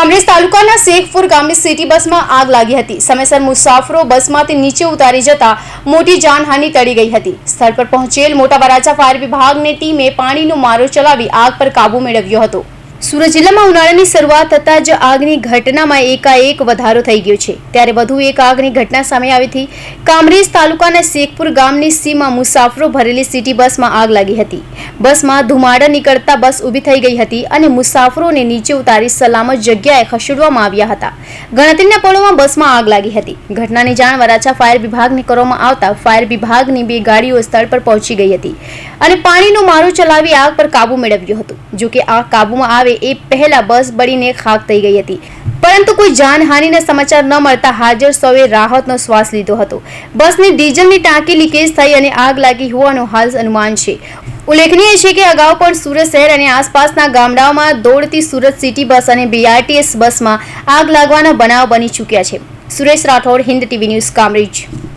કામરેજ તાલુકાના શેખપુર ગામે સિટી બસમાં આગ લાગી હતી. સમયસર મુસાફરો બસમાંથી નીચે ઉતારી જતા મોટી જાનહાનિ ટળી ગઈ હતી. સ્થળ પર પહોંચેલ મોટા વરાછા ફાયર વિભાગની ટીમે પાણીનો મારો ચલાવી આગ પર કાબુ મેળવ્યો હતો. સુરત જિલ્લામાં ઉનાળાની શરૂઆત થતાં જ આગની ઘટનામાં એકાએક વધારો થઈ ગયો છે. ત્યારે વધુ એક આગની ઘટના સામે આવી હતી. કામરેજ તાલુકાના શેખપુર ગામની સીમાં મુસાફરો ભરેલી સિટી બસમાં આગ લાગી હતી. બસમાં ધુમાડા નીકળતા બસ ઊભી થઈ ગઈ હતી અને મુસાફરોને નીચે ઉતારી સલામત જગ્યાએ ખસેડવામાં આવ્યા હતા. ગણતરીના પળોમાં બસમાં આગ લાગી હતી. ઘટનાની જાણ વરાછા ફાયર વિભાગને કરવામાં આવતા ફાયર વિભાગની બે ગાડીઓ સ્થળ પર પહોંચી ગઈ હતી અને પાણીનો મારો ચલાવી આગ પર કાબુ મેળવ્યો હતો. જોકે આગ કાબુમાં આવે એ પહેલા બસ બળીને ખાક થઈ ગઈ હતી. પરંતુ કોઈ જાનહાનિના સમાચાર ન મળતા હાજર સૌએ રાહતનો શ્વાસ લીધો હતો. બસની ડીઝલની ટાંકી લીકેજ થઈ અને આગ લાગી હોવાનું હાલ અનુમાન છે. ઉલ્લેખનીય છે કે અગાઉ પણ સુરત શહેર અને આસપાસના ગામડાઓમાં દોડતી સુરત સિટી બસ અને બીઆરટીએસ બસમાં આગ લાગવાના બનાવ બની ચૂક્યા છે. Suresh Rathod, Hind TV news, Kamrej.